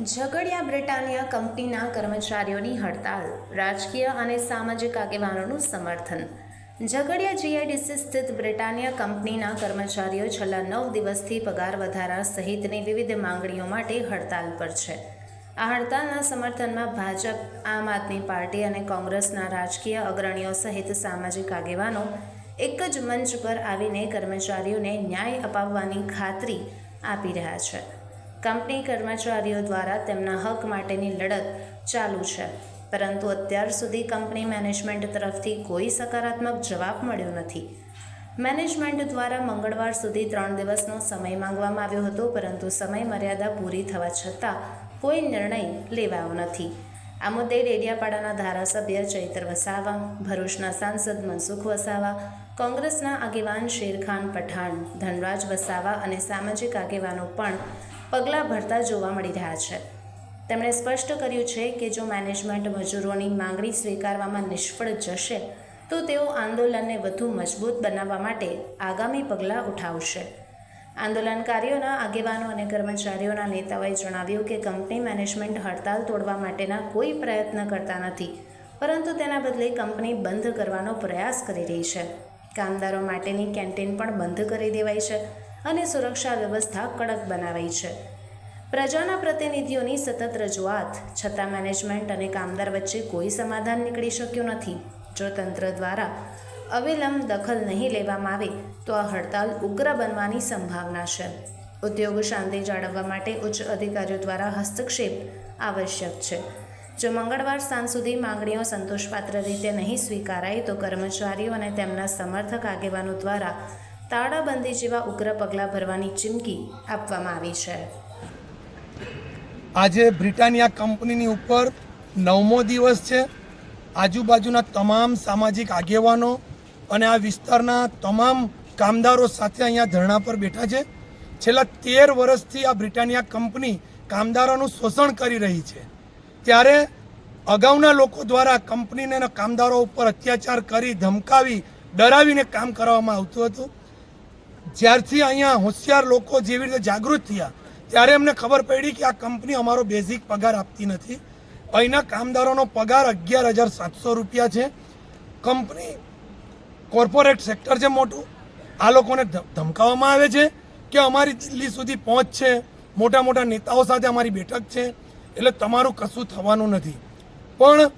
Jhagadia Britannia કંપનીના કર્મચારીઓની હડતાલ, રાજકીય અને સામાજિક આગેવાનોનું સમર્થન. ઝઘડિયા જીઆઈડીસી સ્થિત બ્રિટાનિયા કંપનીના કર્મચારીઓ છેલ્લા નવ દિવસથી પગાર વધારા સહિતની વિવિધ માંગણીઓ માટે હડતાલ પર છે. આ હડતાલના સમર્થનમાં ભાજપ, આમ આદમી પાર્ટી અને કોંગ્રેસના રાજકીય અગ્રણીઓ સહિત સામાજિક આગેવાનો એક જ મંચ પર આવીને કર્મચારીઓને ન્યાય અપાવવાની ખાતરી આપી રહ્યા છે. કંપની કર્મચારીઓ દ્વારા તેમના હક માટેની લડત ચાલુ છે. પરંતુ અત્યાર સુધી કંપની મેનેજમેન્ટ તરફથી કોઈ સકારાત્મક જવાબ મળ્યો નથી. મેનેજમેન્ટ દ્વારા મંગળવાર સુધી ત્રણ દિવસનો સમય માંગવામાં આવ્યો હતો, પરંતુ સમય મર્યાદા પૂરી થવા છતાં કોઈ નિર્ણય લેવાયો નથી. આ મુદ્દે ડેડિયાપાડાના ધારાસભ્ય ચૈતર વસાવા, ભરૂચના સાંસદ મનસુખ વસાવા, કોંગ્રેસના આગેવાન શેરખાન પઠાણ, ધનરાજ વસાવા અને સામાજિક આગેવાનો પણ પગલાં ભરતા જોવા મળી રહ્યા છે. તેમણે સ્પષ્ટ કર્યું છે કે જો મેનેજમેન્ટ મજૂરોની માંગણી સ્વીકારવામાં નિષ્ફળ જશે, તો તેઓ આંદોલનને વધુ મજબૂત બનાવવા માટે આગામી પગલાં ઉઠાવશે. આંદોલનકારીઓના આગેવાનો અને કર્મચારીઓના નેતાઓએ જણાવ્યું કે કંપની મેનેજમેન્ટ હડતાલ તોડવા માટેના કોઈ પ્રયત્ન કરતા નથી, પરંતુ તેના બદલે કંપની બંધ કરવાનો પ્રયાસ કરી રહી છે. કામદારો માટેની કેન્ટીન પણ બંધ કરી દેવાઈ છે. અને સુરક્ષા વ્યવસ્થા કડક બનાવાઈ છે. પ્રજાના પ્રતિનિધિઓની સતત રજૂઆત, છતાં મેનેજમેન્ટ અને કામદાર વચ્ચે કોઈ સમાધાન નીકળી શક્યું નથી. જો તંત્ર દ્વારા અવિલંબ દખલ નહીં લેવામાં આવે, તો આ હડતાલ ઉગ્ર બનવાની સંભાવના છે. ઉદ્યોગ શાંતિ જાળવવા માટે ઉચ્ચ અધિકારીઓ દ્વારા હસ્તક્ષેપ આવશ્યક છે. જો મંગળવાર સાંજ સુધી માંગણીઓ સંતોષપાત્ર રીતે નહીં સ્વીકારાય, તો કર્મચારીઓ અને તેમના સમર્થક આગેવાનો દ્વારા તાળાબંધી જેવા ઉગ્ર પગલાં ભરવાની ચીમકી આપવામાં આવી છે. આજે બ્રિટાનિયા કંપનીની ઉપર નવમો દિવસ છે. આજુબાજુના તમામ સામાજિક આગેવાનો અને આ વિસ્તારના તમામ કામદારો સાથે અહીંયા ધરણા પર બેઠા છે. છેલ્લા તેર વર્ષથી આ બ્રિટાનિયા કંપની કામદારોનું શોષણ કરી રહી છે. ત્યારે અગાઉના લોકો દ્વારા કંપનીને કામદારો ઉપર અત્યાચાર કરી, ધમકાવી, ડરાવીને કામ કરવામાં આવતું હતું. જ્યારથી અહીંયા હોશિયાર લોકો જેવી રીતે જાગૃત થયા, ત્યારે અમને ખબર પડી કે આ કંપની અમારો બેઝિક પગાર આપતી નથી. અહીંના કામદારોનો પગાર અગિયાર હજાર સાતસો રૂપિયા છે. કંપની કોર્પોરેટ સેક્ટર છે મોટું. આ લોકોને ધમકાવવામાં આવે છે કે અમારી દિલ્હી સુધી પહોંચ છે. મોટા મોટા નેતાઓ સાથે અમારી બેઠક છે. એટલે તમારું કશું થવાનું નથી. પણ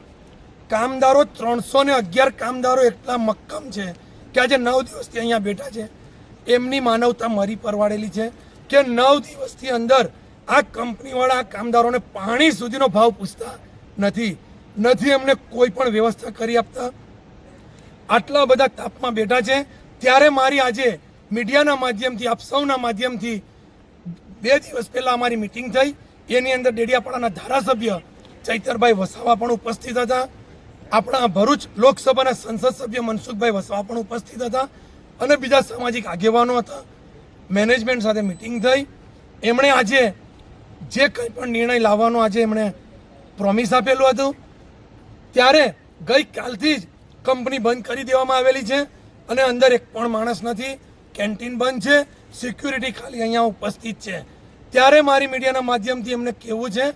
કામદારો ત્રણસો ને અગિયાર કામદારો એટલા મક્કમ છે કે આજે નવ દિવસથી અહીંયા બેઠા છે. એમની માનવતા મરી પરવાડેલી છે કે નવ દિવસથી અંદર આ કંપનીવાળા કામદારોને પાણી સુધીનો ભાવ પૂછતા નથી. નથી એમને કોઈ પણ વ્યવસ્થા કરી આપતા. આટલા બધા તાપમાં બેઠા છે. ત્યારે મારી આજે મીડિયાના માધ્યમથી, આપ સૌના માધ્યમથી બે દિવસ પહેલાં અમારી મિટિંગ થઈ. એની અંદર ડેડિયાપાડાના ધારાસભ્ય ચૈતરભાઈ વસાવા પણ ઉપસ્થિત હતા. આપણા ભરૂચ લોકસભાના સંસદ સભ્ય મનસુખભાઈ વસાવા પણ ઉપસ્થિત હતા. અને બીજા સામાજિક આગેવાનો હતા. મેનેજમેન્ટ સાથે મિટિંગ થઈ. એમણે આજે જે કંઈ પણ નિર્ણય લાવવાનો આજે એમણે પ્રોમિસ આપેલું હતું. ત્યારે ગઈકાલથી જ કંપની બંધ કરી દેવામાં આવેલી છે અને અંદર એક પણ માણસ નથી. કેન્ટીન બંધ છે. સિક્યુરિટી ખાલી અહીંયા ઉપસ્થિત છે. ત્યારે મારી મીડિયાના માધ્યમથી એમને કહેવું છે,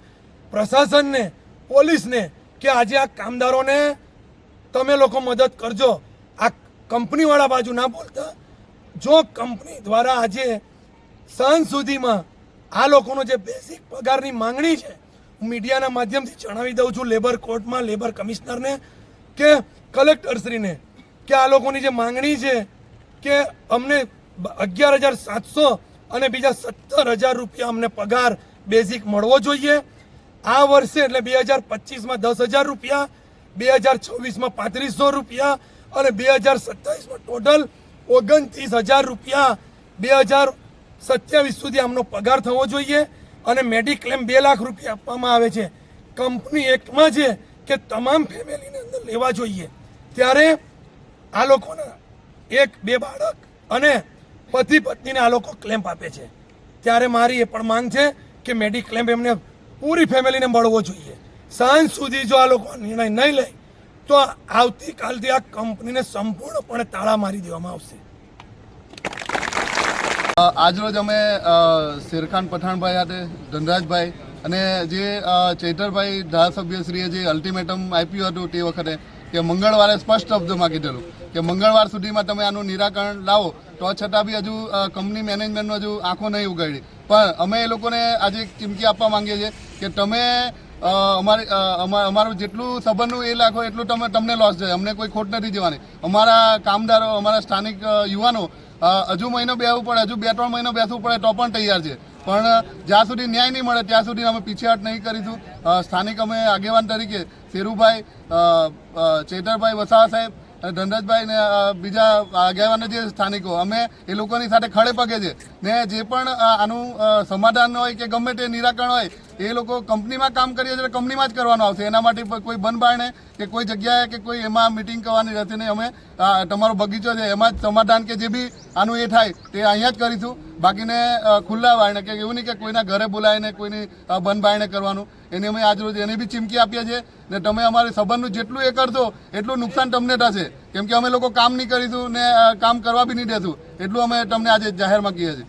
પ્રશાસનને, પોલીસને કે આજે આ કામદારોને તમે લોકો મદદ કરજો. કંપનીવાળા બાજુ ના બોલતા. જો કંપની દ્વારા આજે સાંજ સુધીમાં આ લોકોનો જે બેઝિક પગારની માંગણી છે, હું મીડિયાના માધ્યમથી જણાવી દઉં છું લેબર કોર્ટમાં લેબર કમિશનરને કે કલેક્ટરશ્રીને કે આ લોકોની જે માંગણી છે કે અમને અગિયાર હજાર સાતસો અને બીજા સત્તર હજાર રૂપિયા અમને પગાર બેઝિક મળવો જોઈએ. આ વર્ષે એટલે બે હજાર પચીસમાં દસ હજાર રૂપિયા, બે હજાર છવ્વીસમાં પાંત્રીસો રૂપિયા અને બે હજાર સત્તાવીસમાં ટોટલ ઓગણત્રીસ હજાર રૂપિયા બે હજાર સત્યાવીસ સુધી આમનો પગાર થવો જોઈએ અને મેડિક્લેમ બે લાખ રૂપિયા આપવામાં આવે છે. કંપની એક્ટમાં છે કે તમામ ફેમિલીને અંદર લેવા જોઈએ. ત્યારે આ લોકોના એક, બે બાળક અને પતિ પત્નીને આ લોકો ક્લેમ્પ આપે છે. ત્યારે મારી એ પણ માંગ છે કે મેડિક્લેમ્પ એમને પૂરી ફેમિલીને મળવો જોઈએ. સાંજ સુધી જો આ લોકો નિર્ણય નહીં લે તો આવતીકાલથી આ કંપનીને સંપૂર્ણપણે તાળા મારી દેવામાં આવશે. આજરોજ અમે શેરખાન પઠાણભાઈ સાથે, ધનરાજભાઈ અને જે ચૈતરભાઈ ધારાસભ્યશ્રીએ જે અલ્ટિમેટમ આપ્યું હતું તે વખતે, કે મંગળવારે સ્પષ્ટ શબ્દોમાં કીધેલું કે મંગળવાર સુધીમાં તમે આનું નિરાકરણ લાવો, તો છતાં બી હજુ કંપની મેનેજમેન્ટનું હજુ આંખો નહીં ઉગાડી. પણ અમે એ લોકોને આજે ચીમકી આપવા માંગીએ છીએ કે તમે અમારી અમારું જેટલું સંબંધનું એ લાખો એટલું તમે, તમને લોસ જાય. અમને કોઈ ખોટ નથી જવાની. અમારા કામદારો, અમારા સ્થાનિક યુવાનો હજુ મહિનો બેસવું પડે, હજુ બે, ત્રણ મહિનો બેસવું પડે તો પણ તૈયાર છે. પણ, જ્યાં સુધી ન્યાય નહીં મળે, ત્યાં સુધી અમે પીછેહટ નહીં કરીશું. સ્થાનિક અમે આગેવાન તરીકે શેરુભાઈ ચેતરભાઈ વસાવા સાહેબ ધનરાજભાઈ ને બીજા આગેવાન જે સ્થાનિકો, અમે એ લોકોની સાથે ખડે પગે છે. ને જે પણ આનું સમાધાન હોય કે ગમે તે નિરાકરણ હોય એ લોકો કંપનીમાં કામ કરીએ છીએ કંપનીમાં જ કરવાનું આવશે. એના માટે કોઈ બંધ બારણે કે કોઈ જગ્યાએ કે કોઈ એમાં મિટિંગ કરવાની રહેતી નહીં. અમે તમારો બગીચો છે એમાં જ સમાધાન કે જે બી આનું એ થાય તે અહીંયા જ કરીશું. બાકીને ખુલ્લા વાળને કે એવું નહીં કે કોઈના ઘરે બોલાવીને કોઈની અ, બંધ બારણે કરવાનું. એની અમે આજરોજ એની બી ચીમકી આપીએ છીએ. ને તમે અમારી સંબંધનું જેટલું એ કરશો એટલું નુકસાન તમને થશે. કેમ કે અમે લોકો કામ નહીં કરીશું ને કામ કરવા બી નહીં દેશું. એટલું અમે તમને આજે જાહેરમાં કહીએ છીએ.